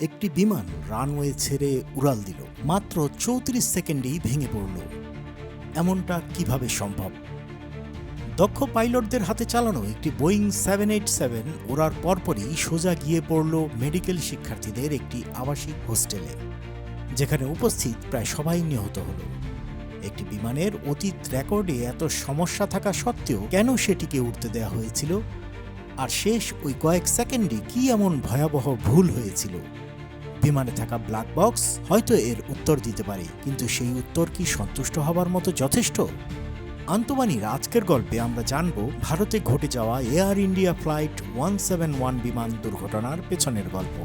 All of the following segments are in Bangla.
একটি বিমান রানওয়ে ছেড়ে উড়াল দিল। মাত্র চৌত্রিশ সেকেন্ডেই ভেঙে পড়ল। এমনটা কীভাবে সম্ভব? দক্ষ পাইলটদের হাতে চালানো একটি বোয়িং সেভেন এইট সেভেন ওড়ার পরপরই সোজা গিয়ে পড়ল মেডিকেল শিক্ষার্থীদের একটি আবাসিক হোস্টেলে, যেখানে উপস্থিত প্রায় সবাই নিহত হলো। একটি বিমানের অতীত রেকর্ডে এত সমস্যা থাকা সত্ত্বেও কেন সেটিকে উঠতে দেওয়া হয়েছিল? আর শেষ ওই কয়েক সেকেন্ডে কি এমন ভয়াবহ ভুল হয়েছিল? বিমানে থাকা ব্ল্যাক বক্স হয়তো এর উত্তর দিতে পারে, কিন্তু সেই উত্তর কি সন্তুষ্ট হবার মতো যথেষ্ট? আন্তমানির আজকের গল্পে আমরা জানব ভারতে ঘটে যাওয়া Air India flight one seven one বিমান দুর্ঘটনার পেছনের গল্প।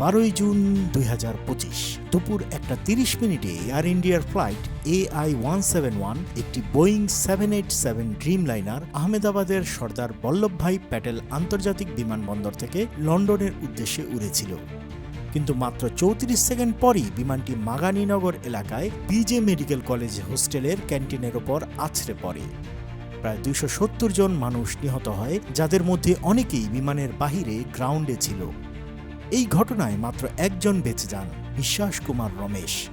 বারোই জুন দুই হাজার পঁচিশ, দুপুর একটা তিরিশ মিনিটে এয়ার ইন্ডিয়ার flight A I one seven one একটি Boeing seven eight seven Dreamliner আহমেদাবাদের Sardar Vallabhbhai Patel আন্তর্জাতিক বিমানবন্দর থেকে লন্ডনের উদ্দেশ্যে উড়েছিল। কিন্তু মাত্র চৌত্রিশ সেকেন্ড পরই বিমানটি মাগানীনগর এলাকায় বিজে মেডিকেল কলেজ হোস্টেলের ক্যান্টিনের ওপর আছড়ে পড়ে। প্রায় দুইশো সত্তর জন মানুষ নিহত হয়, যাদের মধ্যে অনেকেই বিমানের বাহিরে গ্রাউন্ডে ছিল। এই ঘটনায় মাত্র একজন বেঁচে যান বিশ্বাস কুমার রমেশ।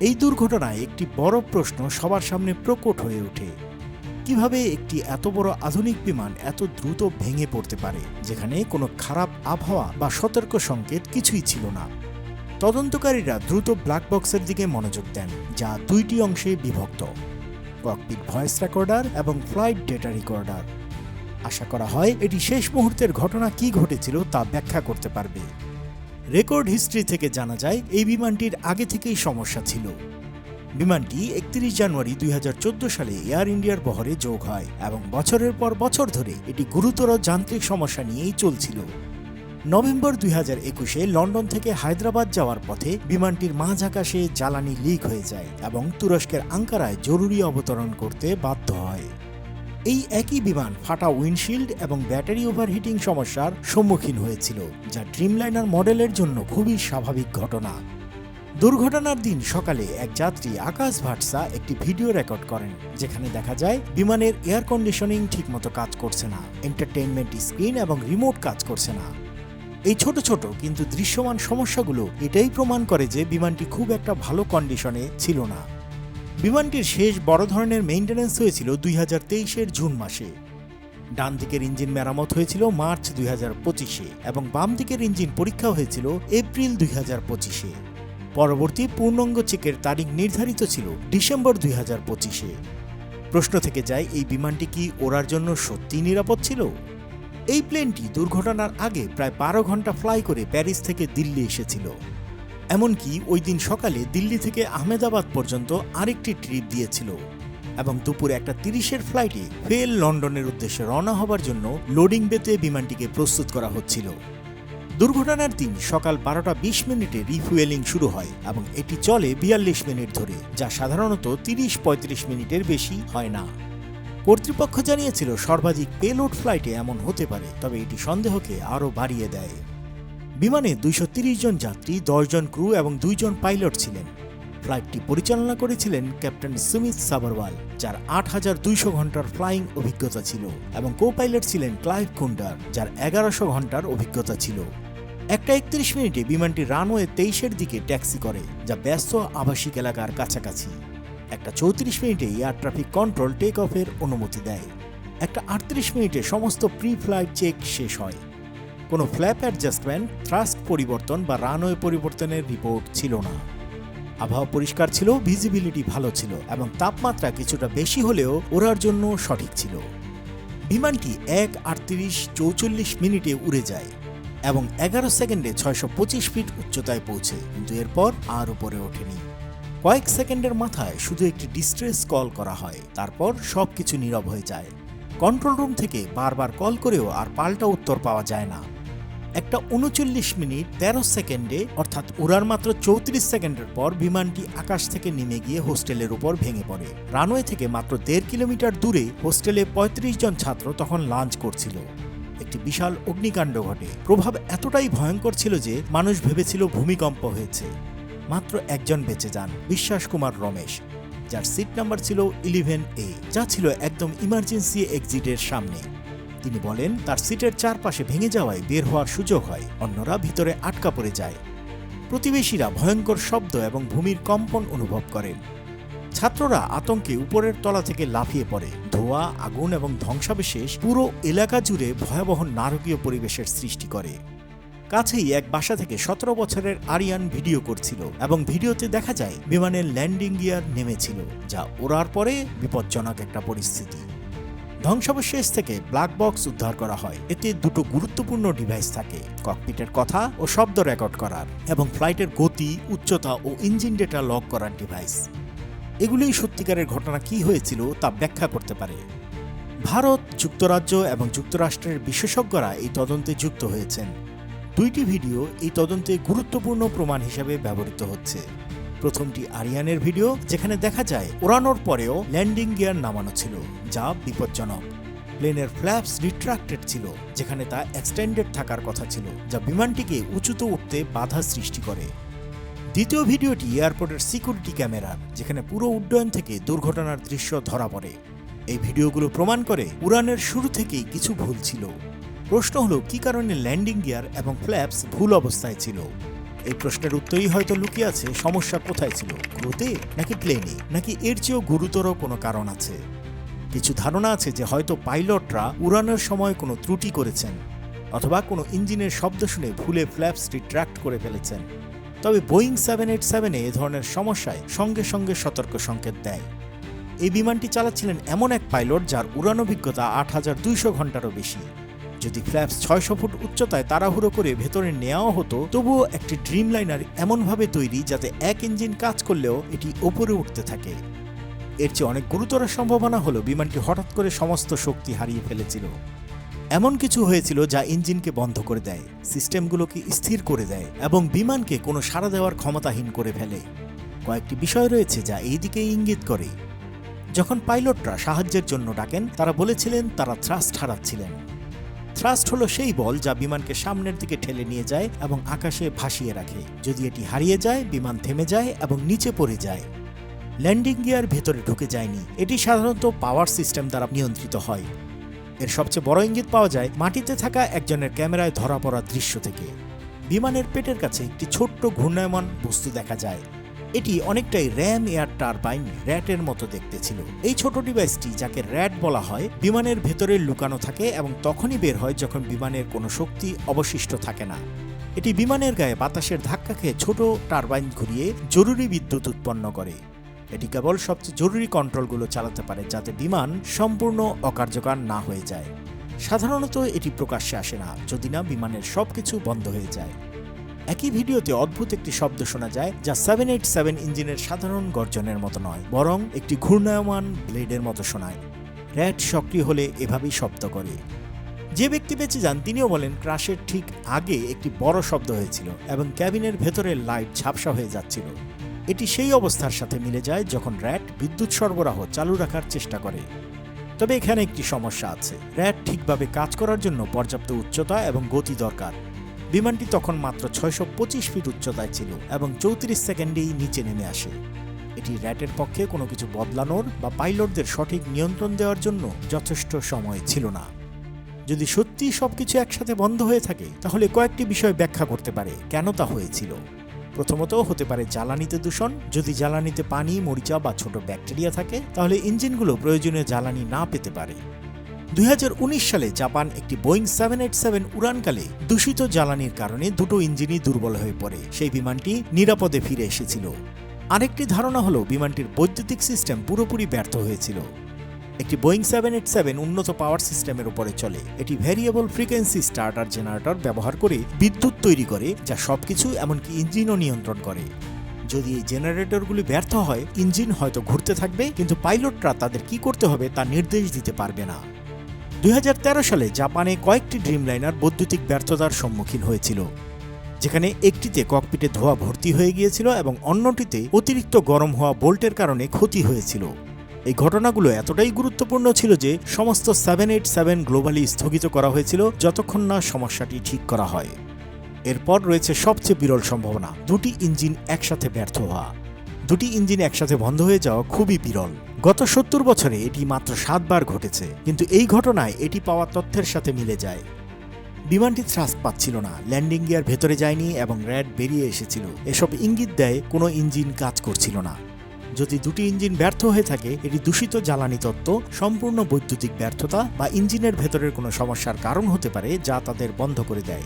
এই দুর্ঘটনায় একটি বড় প্রশ্ন সবার সামনে প্রকট হয়ে ওঠে। কীভাবে একটি এত বড় আধুনিক বিমান এত দ্রুত ভেঙে পড়তে পারে, যেখানে কোনো খারাপ আবহাওয়া বা সতর্ক সংকেত কিছুই ছিল না? তদন্তকারীরা দ্রুত ব্ল্যাক বক্সের দিকে মনোযোগ দেন, যা দুইটি অংশে বিভক্ত। ককপিট ভয়েস রেকর্ডার এবং ফ্লাইট ডেটা রেকর্ডার আশা করা হয় এটি শেষ মুহূর্তের ঘটনা কি ঘটেছিল তা ব্যাখ্যা করতে পারবে। রেকর্ড হিস্ট্রি থেকে জানা যায়, এই বিমানটির আগে থেকেই সমস্যা ছিল। বিমানটি একত্রিশ জানুয়ারি দুই হাজার চোদ্দ সালে এয়ার ইন্ডিয়ার বহরে যোগ হয় এবং বছরের পর বছর ধরে এটি গুরুতর যান্ত্রিক সমস্যা নিয়েই চলছিল। নভেম্বর দুই হাজার একুশে লন্ডন থেকে হায়দ্রাবাদ যাওয়ার পথে বিমানটির মাঝ আকাশে জ্বালানি লিক হয়ে যায় এবং তুরস্কের আঙ্কারায় জরুরি অবতরণ করতে বাধ্য হয়। এই একই বিমান ফাটা উইন্ডশিল্ড এবং ব্যাটারি ওভারহিটিং সমস্যার সম্মুখীন হয়েছিল, যা ড্রিমলাইনার মডেলের জন্য খুবই স্বাভাবিক ঘটনা। দুর্ঘটনার দিন সকালে এক যাত্রী আকাশ ভাটসা একটি ভিডিও রেকর্ড করেন, যেখানে দেখা যায় বিমানের এয়ার কন্ডিশনিং ঠিকমতো কাজ করছে না, এন্টারটেইনমেন্ট স্ক্রিন এবং রিমোট কাজ করছে না। এই ছোট ছোট কিন্তু দৃশ্যমান সমস্যাগুলো এটাই প্রমাণ করে যে বিমানটি খুব একটা ভালো কন্ডিশনে ছিল না। বিমানটির শেষ বড় ধরনের মেইনটেন্যান্স হয়েছিল দুই হাজার তেইশের জুন মাসে। ডান দিকের ইঞ্জিন মেরামত হয়েছিল মার্চ দুই হাজার পঁচিশে এবং বাম দিকের ইঞ্জিন পরীক্ষা হয়েছিল এপ্রিল দুই হাজার পঁচিশে। পরবর্তী পূর্ণাঙ্গ চেকের তারিখ নির্ধারিত ছিল ডিসেম্বর দুই হাজার পঁচিশে। প্রশ্ন থেকে যায়, এই বিমানটি কি ওড়ার জন্য সত্যিই নিরাপদ ছিল? এই প্লেনটি দুর্ঘটনার আগে প্রায় বারো ঘণ্টা ফ্লাই করে প্যারিস থেকে দিল্লি এসেছিল। এমনকি ওই দিন সকালে দিল্লি থেকে আহমেদাবাদ পর্যন্ত আরেকটি ট্রিপ দিয়েছিল এবং দুপুরে একটা তিরিশের ফ্লাইটে ফেল লন্ডনের উদ্দেশ্যে রওনা হবার জন্য লোডিং বেতে বিমানটিকে প্রস্তুত করা হচ্ছিল। দুর্ঘটনার দিন সকাল বারোটা বিশ মিনিটে রিফুয়েলিং শুরু হয় এবং এটি চলে বিয়াল্লিশ মিনিট ধরে, যা সাধারণত তিরিশ পঁয়ত্রিশ মিনিটের বেশি হয় না। কর্তৃপক্ষ জানিয়েছিল, সর্বাধিক পেলোড ফ্লাইটে এমন হতে পারে, তবে এটি সন্দেহকে আরও বাড়িয়ে দেয়। বিমানে দুইশো জন যাত্রী দশজন ক্রু এবং দুইজন পাইলট ছিলেন। ফ্লাইটটি পরিচালনা করেছিলেন ক্যাপ্টেন সুমিত সাবরওয়াল, যার আট হাজার দুইশো ঘণ্টার ফ্লাইং অভিজ্ঞতা ছিল, এবং কো পাইলট ছিলেন ক্লাইভ কুন্ডার, যার এগারোশো ঘণ্টার অভিজ্ঞতা ছিল। একটা একত্রিশ মিনিটে বিমানটি রানওয়ে তেইশের দিকে ট্যাক্সি করে, যা ব্যস্ত আবাসিক এলাকার কাছাকাছি। একটা চৌত্রিশ মিনিটে এয়ার ট্রাফিক কন্ট্রোল টেক অফের অনুমতি দেয়। একটা আটত্রিশ মিনিটে সমস্ত প্রি ফ্লাইট চেক শেষ হয়। কোনো ফ্ল্যাপ অ্যাডজাস্টমেন্ট থ্রাস্ট পরিবর্তন বা রানওয়ে পরিবর্তনের রিপোর্ট ছিল না। আবহাওয়া পরিষ্কার ছিল, ভিজিবিলিটি ভালো ছিল এবং তাপমাত্রা কিছুটা বেশি হলেও ওড়ার জন্য সঠিক ছিল। বিমানটি এক আটত্রিশ চৌচল্লিশ মিনিটে উড়ে যায়। এবং এগারো সেকেন্ডে ছয়শো পঁচিশ ফিট উচ্চতায় পৌঁছে, কিন্তু এরপর আর উপরে ওঠেনি। কয়েক সেকেন্ডের মাথায় শুধু একটি ডিস্ট্রেস কল করা হয়, তারপর সব কিছু নীরব হয়ে যায়। কন্ট্রোল রুম থেকে বারবার কল করেও আর পাল্টা উত্তর পাওয়া যায় না। একটা উনচল্লিশ মিনিট তেরো সেকেন্ডে, অর্থাৎ উড়ার মাত্র চৌত্রিশ সেকেন্ডের পর বিমানটি আকাশ থেকে নেমে গিয়ে হোস্টেলের উপর ভেঙে পড়ে। রানওয়ে থেকে মাত্র দেড় কিলোমিটার দূরে হোস্টেলে ৩৫ জন ছাত্র তখন লাঞ্চ করছিল। একটি বিশাল অগ্নিকাণ্ড ঘটে। প্রভাব এতটাই ভয়ঙ্কর ছিল যে মানুষ ভেবেছিল ভূমিকম্প হয়েছে। মাত্র একজন বেঁচে যান, বিশ্বাস কুমার রমেশ, যার সিট নাম্বার ছিল ইলেভেন এ, যা ছিল একদম ইমার্জেন্সি এক্সিটের সামনে। তিনি বলেন, তার সিটের চারপাশে ভেঙে যাওয়ায় বের হওয়ার সুযোগ হয়, অন্যরা ভিতরে আটকা পড়ে যায়। প্রতিবেশীরা ভয়ঙ্কর শব্দ এবং ভূমির কম্পন অনুভব করেন। ছাত্ররা আতঙ্কে উপরের তলা থেকে লাফিয়ে পড়ে। ধোঁয়া, আগুন এবং ধ্বংসাবশেষ পুরো এলাকা জুড়ে ভয়াবহ নারকীয় পরিবেশের সৃষ্টি করে। কাছেই এক বাসা থেকে সতেরো বছরের আরিয়ান ভিডিও করছিল এবং ভিডিওতে দেখা যায়, বিমানের ল্যান্ডিং গিয়ার নেমেছিল, যা ওড়ার পরে বিপজ্জনক একটা পরিস্থিতি। ধ্বংসাবশেষ থেকে ব্ল্যাক বক্স উদ্ধার করা হয়। এতে দুটো গুরুত্বপূর্ণ ডিভাইস থাকে, ককপিটের কথা ও শব্দ রেকর্ড করার এবং ফ্লাইটের গতি, উচ্চতা ও ইঞ্জিন ডেটা লক করার ডিভাইস। এগুলোই সত্যিকারের ঘটনা কি হয়েছিল তা ব্যাখ্যা করতে পারে। ভারত, যুক্তরাজ্য এবং যুক্তরাষ্ট্রের বিশেষজ্ঞরা এই তদন্তে যুক্ত হয়েছেন। দুইটি ভিডিও এই তদন্তে গুরুত্বপূর্ণ প্রমাণ হিসেবে ব্যবহৃত হচ্ছে। প্রথমটি আরিয়ানের ভিডিও, যেখানে দেখা যায়, ওড়ানোর পরেও ল্যান্ডিং গিয়ার নামানো ছিল, যা বিপজ্জনক। প্লেনের ফ্ল্যাপস রিট্রাক্টেড ছিল, যেখানে তা এক্সটেন্ডেড থাকার কথা ছিল, যা বিমানটিকে উঁচুতে উঠতে বাধা সৃষ্টি করে। দ্বিতীয় ভিডিওটি এয়ারপোর্টের সিকিউরিটি ক্যামেরার যেখানে পুরো উড্ডয়ন থেকে দুর্ঘটনার দৃশ্য ধরা পড়ে। এই ভিডিওগুলো প্রমাণ করে উড়ানের শুরু থেকেই কিছু ভুল ছিল। প্রশ্ন হলো, কি কারণে ল্যান্ডিং গিয়ার এবং ফ্ল্যাপস ভুল অবস্থায় ছিল? এই প্রশ্নের উত্তরই হয়তো লুকিয়ে আছে, সমস্যা কোথায় ছিল? ক্রুতে নাকি প্লেনে? নাকি এর চেয়েও গুরুতর কোনো কারণ আছে? কিছু ধারণা আছে যে হয়তো পাইলটরা উড়ানোর সময় কোনো ত্রুটি করেছেন, অথবা কোনো ইঞ্জিনের শব্দ শুনে ভুলে ফ্ল্যাপস রিট্রাক্ট করে ফেলেছেন। তবে বোয়িং সেভেন এইট সেভেনে এ ধরনের সমস্যায় সঙ্গে সঙ্গে সতর্ক সংকেত দেয়। এই বিমানটি চালাচ্ছিলেন এমন এক পাইলট যার উড়ান অভিজ্ঞতা আট হাজার দুইশো ঘন্টারও বেশি। যদি ফ্ল্যাপস ছয়শো ফুট উচ্চতায় তাড়াহুড়ো করে ভেতরে নেওয়াও হতো, তবুও একটি ড্রিম লাইনার এমনভাবে তৈরি যাতে এক ইঞ্জিন কাজ করলেও এটি ওপরে উঠতে থাকে। এর চেয়ে অনেক গুরুতর সম্ভাবনা হলো বিমানটি হঠাৎ করে সমস্ত শক্তি হারিয়ে ফেলেছিল। এমন কিছু হয়েছিল যা ইঞ্জিনকে বন্ধ করে দেয়, সিস্টেমগুলোকে স্থির করে দেয় এবং বিমানকে কোনো সাড়া দেওয়ার ক্ষমতাহীন করে ফেলে। কয়েকটি বিষয় রয়েছে যা এই দিকে ইঙ্গিত করে। যখন পাইলটরা সাহায্যের জন্য ডাকেন, তারা বলেছিলেন তারা থ্রাস্ট হারাচ্ছিলেন। থ্রাস্ট হলো সেই বল যা বিমানকে সামনের দিকে ঠেলে নিয়ে যায় এবং আকাশে ভাসিয়ে রাখে। যদি এটি হারিয়ে যায়, বিমান থেমে যায় এবং নিচে পড়ে যায়। ল্যান্ডিং গিয়ার ভেতরে ঢুকে যায়নি। এটি সাধারণত পাওয়ার সিস্টেম দ্বারা নিয়ন্ত্রিত হয়। এর সবচেয়ে বড় ইঙ্গিত পাওয়া যায় মাটিতে থাকা একজনের ক্যামেরায় ধরা পড়া দৃশ্য থেকে। বিমানের পেটের কাছে একটি ছোট্ট ঘূর্ণায়মান বস্তু দেখা যায়। এটি অনেকটাই র্যাম এয়ার টারবাইন র্যাটের মতো দেখতে ছিল। এই ছোট ডিভাইসটি, যাকে র্যাট বলা হয়, বিমানের ভেতরে লুকানো থাকে এবং তখনই বের হয় যখন বিমানের কোনো শক্তি অবশিষ্ট থাকে না। এটি বিমানের গায়ে বাতাসের ধাক্কা খেয়ে ছোট টারবাইন ঘুরিয়ে জরুরি বিদ্যুৎ উৎপন্ন করে। এটি কেবল সবচেয়ে জরুরি কন্ট্রোলগুলো চালাতে পারে যাতে বিমান সম্পূর্ণ অকার্যকর না হয়ে যায়। সাধারণত এটি প্রকাশ্যে আসে না, যদি না বিমানের সবকিছু বন্ধ হয়ে যায়। একই ভিডিওতে অদ্ভুত একটি শব্দ শোনা যায়, যা সেভেন এইট সেভেন ইঞ্জিনের সাধারণ গর্জনের মতো নয়, বরং একটি ঘূর্ণায়মান ব্লেডের মতো শোনায়। র্যাট সক্রিয় হলে এভাবেই শব্দ করে। যে ব্যক্তি বেঁচে যান, তিনিও বলেন, ক্রাশের ঠিক আগে একটি বড় শব্দ হয়েছিল এবং ক্যাবিনের ভেতরের লাইট ঝাপসা হয়ে যাচ্ছিল। এটি সেই অবস্থার সাথে মিলে যায় যখন র্যাট বিদ্যুৎ সরবরাহ চালু রাখার চেষ্টা করে। তবে এখানে একটি সমস্যা আছে। র্যাট ঠিকভাবে কাজ করার জন্য পর্যাপ্ত উচ্চতা এবং গতি দরকার। বিমানটি তখন মাত্র ছয়শো পঁচিশ ফিট উচ্চতায় ছিল এবং চৌত্রিশ সেকেন্ডেই নিচে নেমে আসে। এটি র্যাটের পক্ষে কোনো কিছু বদলানোর বা পাইলটদের সঠিক নিয়ন্ত্রণ দেওয়ার জন্য যথেষ্ট সময় ছিল না। যদি সত্যি সবকিছু একসাথে বন্ধ হয়ে থাকে, তাহলে কয়েকটি বিষয় ব্যাখ্যা করতে পারে। কেন তা হয়েছিল? প্রথমত হতে পারে জ্বালানিতে দূষণ। যদি জ্বালানিতে পানি, মরিচা বা ছোট ব্যাকটেরিয়া থাকে, তাহলে ইঞ্জিনগুলো প্রয়োজনীয় জ্বালানি না পেতে পারে। দুই হাজার উনিশ সালে জাপান একটি বোয়িং সেভেন এইট সেভেন উড়ানকালে দূষিত জ্বালানির কারণে দুটো ইঞ্জিনই দুর্বল হয়ে পড়ে। সেই বিমানটি নিরাপদে ফিরে এসেছিল। আরেকটি ধারণা হলো, বিমানটির বৈদ্যুতিক সিস্টেম পুরোপুরি ব্যর্থ হয়েছিল। একটি বোয়িং সেভেন এইট সেভেন উন্নত পাওয়ার সিস্টেমের উপরে চলে। এটি ভ্যারিয়েবল ফ্রিকোয়েন্সি স্টার্টার জেনারেটর ব্যবহার করে বিদ্যুৎ তৈরি করে, যা সবকিছু এমনকি ইঞ্জিনও নিয়ন্ত্রণ করে। যদি এই জেনারেটরগুলি ব্যর্থ হয় ইঞ্জিন হয়তো ঘুরতে থাকবে, কিন্তু পাইলটরা তাদের কি করতে হবে তা নির্দেশ দিতে পারবে না। দু হাজার তেরো সালে জাপানে কয়েকটি ড্রিমলাইনার বৈদ্যুতিক ব্যর্থতার সম্মুখীন হয়েছিল, যেখানে একটিতে ককপিটে ধোয়া ভর্তি হয়ে গিয়েছিল এবং অন্যটিতে অতিরিক্ত গরম হওয়া বোল্টের কারণে ক্ষতি হয়েছিল। এই ঘটনাগুলো এতটাই গুরুত্বপূর্ণ ছিল যে সমস্ত সেভেন এইট সেভেন গ্লোবালি স্থগিত করা হয়েছিল যতক্ষণ না সমস্যাটি ঠিক করা হয়। এরপর রয়েছে সবচেয়ে বিরল সম্ভাবনা, দুটি ইঞ্জিন একসাথে ব্যর্থ হওয়া। দুটি ইঞ্জিন একসাথে বন্ধ হয়ে যাওয়া খুবই বিরল। গত সত্তর বছরে এটি মাত্র সাতবার ঘটেছে, কিন্তু এই ঘটনায় এটি পাওয়া তথ্যের সাথে মিলে যায়। বিমানটি থ্রাস্ট পাচ্ছিল না, ল্যান্ডিং গিয়ার ভেতরে যায়নি এবং র্যাড বেরিয়ে এসেছিল। এসব ইঙ্গিত দেয় কোনো ইঞ্জিন কাজ করছিল না। যদি দুটি ইঞ্জিন ব্যর্থ হয়ে থাকে, এটি দূষিত জ্বালানি তত্ত্ব, সম্পূর্ণ বৈদ্যুতিক ব্যর্থতা বা ইঞ্জিনের ভেতরের কোনো সমস্যার কারণ হতে পারে যা তাদের বন্ধ করে দেয়।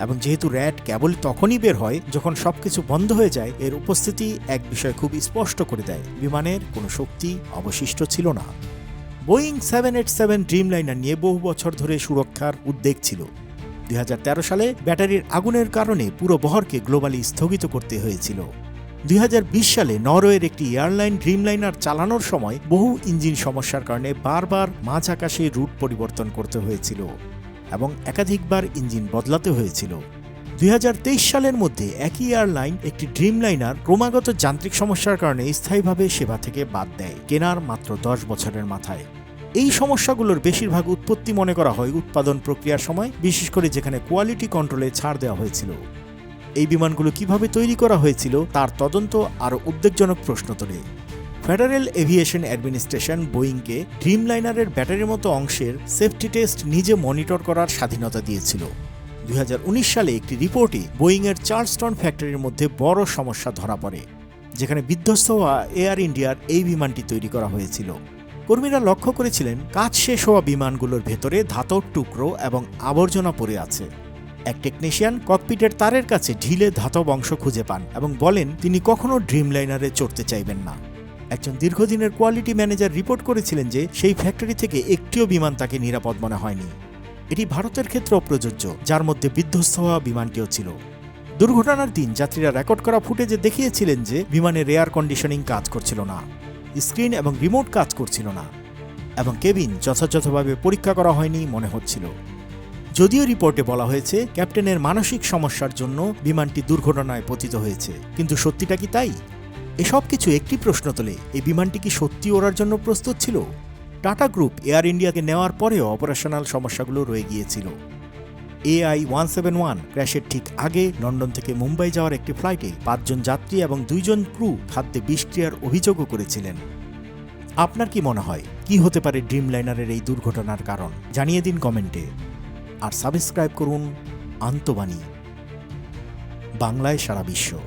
এবং যেহেতু র্যাড কেবল তখনই বের হয় যখন সবকিছু বন্ধ হয়ে যায়, এর উপস্থিতি এক বিষয় খুব স্পষ্ট করে দেয়। বিমানের কোনো শক্তি অবশিষ্ট ছিল না। Boeing seven eight seven Dreamliner নিয়ে বহু বছর ধরে সুরক্ষার উদ্বেগ ছিল। দুই হাজার তেরো সালে ব্যাটারির আগুনের কারণে পুরো বহরকে গ্লোবালি স্থগিত করতে হয়েছিল। দুই হাজার বিশ সালে নরওয়ের একটি এয়ারলাইন ড্রিমলাইনার চালানোর সময় বহু ইঞ্জিন সমস্যার কারণে বারবার মাঝ আকাশে রুট পরিবর্তন করতে হয়েছিল এবং একাধিকবার ইঞ্জিন বদলাতে হয়েছিল। দুই হাজার তেইশ সালের মধ্যে একই এয়ারলাইন একটি ড্রিমলাইনার ক্রমাগত যান্ত্রিক সমস্যার কারণে স্থায়ীভাবে সেবা থেকে বাদ দেয়, কেনার মাত্র দশ বছরের মাথায়। এই সমস্যাগুলোর বেশিরভাগ উৎপত্তি মনে করা হয় উৎপাদন প্রক্রিয়ার সময়, বিশেষ করে যেখানে কোয়ালিটি কন্ট্রোলে ছাড় দেওয়া হয়েছিল। এই বিমানগুলো কীভাবে তৈরি করা হয়েছিল তার তদন্ত আরও উদ্বেগজনক প্রশ্ন তোলে। ফেডারেল এভিয়েশন অ্যাডমিনিস্ট্রেশন বোয়িংকে ড্রিমলাইনারের ব্যাটারির মতো অংশের সেফটি টেস্ট নিজে মনিটর করার স্বাধীনতা দিয়েছিল। দুই হাজার উনিশ সালে একটি রিপোর্টে বোয়িংয়ের চার্লস্টন ফ্যাক্টরির মধ্যে বড় সমস্যা ধরা পড়ে, যেখানে বিধ্বস্ত হওয়া এয়ার ইন্ডিয়ার এই বিমানটি তৈরি করা হয়েছিল। কর্মীরা লক্ষ্য করেছিলেন, কাজ শেষ হওয়া বিমানগুলোর ভেতরে ধাতব টুকরো এবং আবর্জনা পড়ে আছে। এক টেকনিশিয়ান ককপিটের তারের কাছে ঢিলে ধাতব অংশ খুঁজে পান এবং বলেন, তিনি কখনো ড্রিমলাইনারে চড়তে চাইবেন না। একজন দীর্ঘদিনের কোয়ালিটি ম্যানেজার রিপোর্ট করেছিলেন যে, সেই ফ্যাক্টরি থেকে একটিও বিমান তাকে নিরাপদ মনে হয়নি। এটি ভারতের ক্ষেত্রেও প্রযোজ্য, যার মধ্যে বিধ্বস্ত হওয়া বিমানটিও ছিল। দুর্ঘটনার দিন যাত্রীরা রেকর্ড করা ফুটেজে দেখিয়েছিলেন যে, বিমানের এয়ার কন্ডিশনিং কাজ করছিল না স্ক্রিন এবং রিমোট কাজ করছিল না এবং কেবিন যথাযথভাবে পরীক্ষা করা হয়নি মনে হচ্ছিল। যদিও রিপোর্টে বলা হয়েছে, ক্যাপ্টেনের মানসিক সমস্যার জন্য বিমানটি দুর্ঘটনায় পতিত হয়েছে। কিন্তু সত্যিটা কি তাই? এসব কিছু একটি প্রশ্ন তোলে, এই বিমানটি কি সত্যি ওড়ার জন্য প্রস্তুত ছিল? টাটা গ্রুপ এয়ার ইন্ডিয়াকে নেওয়ার পরেও অপারেশনাল সমস্যাগুলো রয়ে গিয়েছিল। এআই ওয়ান সেভেন ওয়ান ক্র্যাশের ঠিক আগে লন্ডন থেকে মুম্বাই যাওয়ার একটি ফ্লাইটে পাঁচজন যাত্রী এবং দুইজন ক্রু খাদ্যে বিষক্রিয়ার অভিযোগও করেছিলেন। আপনার কি মনে হয়, কি হতে পারে ড্রিমলাইনারের এই দুর্ঘটনার কারণ? জানিয়ে দিন কমেন্টে। আর সাবস্ক্রাইব করুন আন্তবাণী। বাংলায় সারা বিশ্ব।